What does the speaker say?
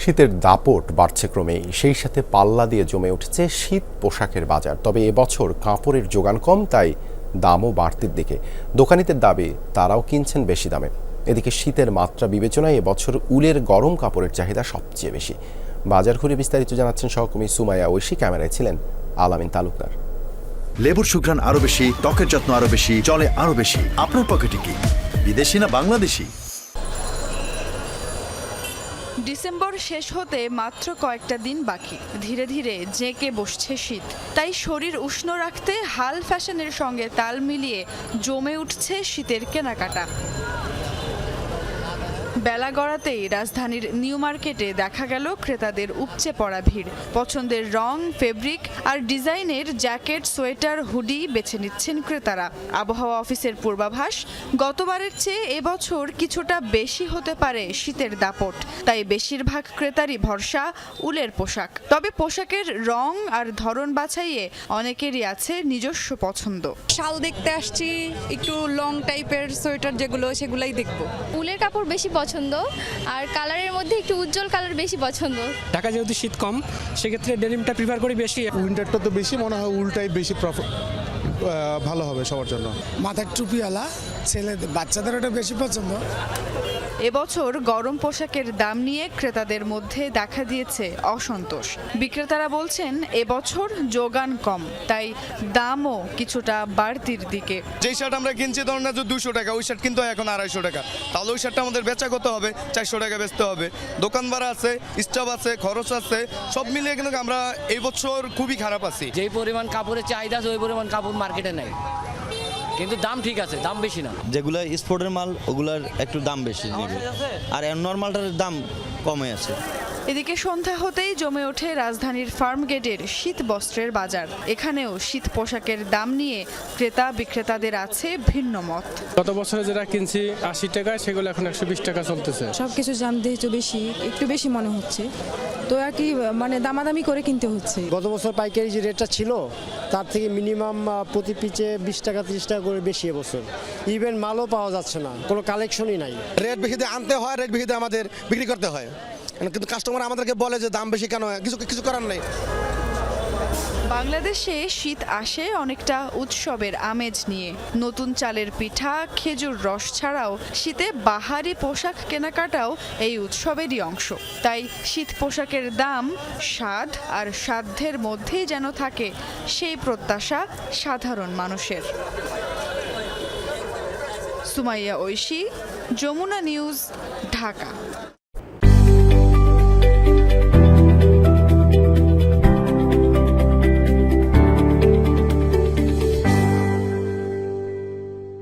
শীতের দাপট বাড়ছে ক্রমেই। সেই সাথে পাল্লা দিয়ে জমে উঠছে শীত পোশাকের বাজার। তবে এবছর কাপড়ের যোগান কম, তাই দামও বাড়তির দিকে। দোকানিদের দাবি, তারাও কিনছেন বেশি দামে। এদিকে শীতের মাত্রা বিবেচনায় এবছর উলের গরম কাপড়ের চাহিদা সবচেয়ে বেশি। বাজার ঘুরে বিস্তারিত জানাচ্ছেন সহকর্মী সুমাইয়া ঐশী, ক্যামেরায় ছিলেন আলামিন তালুকদার। লেবুর সুঘ্রাণ আরও বেশি, ত্বকের যত্ন আরও বেশি চলে আরও বেশি। আপনার পকেটে কি? বিদেশি না বাংলাদেশি? ডিসেম্বর শেষ হতে মাত্র কয়েকটা দিন বাকি। ধীরে ধীরে জেঁকে বসছে শীত। তাই শরীর উষ্ণ রাখতে হাল ফ্যাশনের সঙ্গে তাল মিলিয়ে জমে উঠছে শীতের কেনাকাটা। বেলা গড়াতেই রাজধানীর নিউ মার্কেটে দেখা গেল ক্রেতাদের উপচে পড়া ভিড়। পছন্দের রং ফেব্রিক আর ডিজাইনের জ্যাকেট সোয়েটার হুডি বেছে নিচ্ছেন ক্রেতারা। আবহাওয়া অফিসের পূর্বাভাস গতবারের চেয়ে এবছর কিছুটা বেশি হতে পারে শীতের দাপট। তাই বেশিরভাগ ক্রেতারই ভরসা উলের পোশাক। তবে পোশাকের রং আর ধরন বাছাইয়ে অনেকেরই আছে নিজস্ব পছন্দ। শাল দেখতে আসছি একটু লং টাইপের সোয়েটার যেগুলো সেগুলাই দেখব। উলের কাপড় বেশি পছন্দ আর কালারের মধ্যে একটু উজ্জ্বল কালার বেশি পছন্দ। ঢাকা যেহেতু শীত কম সেক্ষেত্রে ডেনিমটা প্রিফার করি বেশি। উইন্টারটা তো বেশি মনে হয় উল্টাই বেশি ভালো হবে সবার জন্য। মাথার টুপিওয়ালা ছেলেদের বাচ্চাদের ওটা বেশি পছন্দ। এবছর গরম পোশাকের দাম নিয়ে ক্রেতাদের মধ্যে দেখা দিয়েছে অসন্তোষ। বিক্রেতারা বলছেন এবছর যোগান কম তাই দামও কিছুটা বাড়তির দিকে। যেই শার্ট আমরা কিনছি ধরুন না যে দুশো টাকা ওই শার্ট কিন্তু এখন আড়াইশো টাকা। তাহলে ওই শার্টটা আমাদের বেচা করতে হবে? চারশো টাকা বেচতে হবে। দোকান ভাড়া আছে স্টাফ আছে খরচ আছে সব মিলিয়ে কিন্তু আমরা এই বছর খুবই খারাপ আছি। যেই পরিমাণ কাপড়ের চাহিদা আছে ওই পরিমাণ কাপড় মার্কেটে নেই। কিন্তু দাম ঠিক আছে দাম বেশি না। যেগুলো স্পোর্টের মাল ওগুলার একটু দাম বেশি। আর নর্মালটার দাম কমে আছে। এদিকে সন্ধ্যা হতেই জমে ওঠে রাজধানীর ফার্ম গেটের শীত বস্ত্রের বাজার। এখানেও শীত পোশাকের দাম নিয়ে ক্রেতা বিক্রেতাদের আছে ভিন্ন মত। গত বছরে যেটা কিনছি আশি টাকায় সেগুলো এখন একশো বিশ টাকা চলতেছে। সব কিছু দাম যেহেতু বেশি একটু বেশি মনে হচ্ছে। তো আর কি মানে দামাদামি করে কিনতে হচ্ছে। গত বছর পাইকারি যে রেটটা ছিল তার থেকে মিনিমাম প্রতি পিচে বিশ টাকা তিরিশ টাকা করে বেশি এবছর। ইভেন মালও পাওয়া যাচ্ছে না কোনো কালেকশনই নাই। রেট বেশি আনতে হয় রেট বেশি আমাদের বিক্রি করতে হয়। কিন্তু কাস্টমার আমাদেরকে বলে যে দাম বেশি কেন? কিছু কিছু করার নেই। বাংলাদেশে শীত আসে অনেকটা উৎসবের আমেজ নিয়ে। নতুন চালের পিঠা, খেজুর রস ছাড়াও শীতে বাহারি পোশাক কেনাকাটাও এই উৎসবেরই অংশ। তাই শীত পোশাকের দাম, স্বাদ আর সাধ্যের মধ্যেই যেন থাকে, সেই প্রত্যাশা সাধারণ মানুষের। সুমাইয়া ঐশী, যমুনা নিউজ, ঢাকা।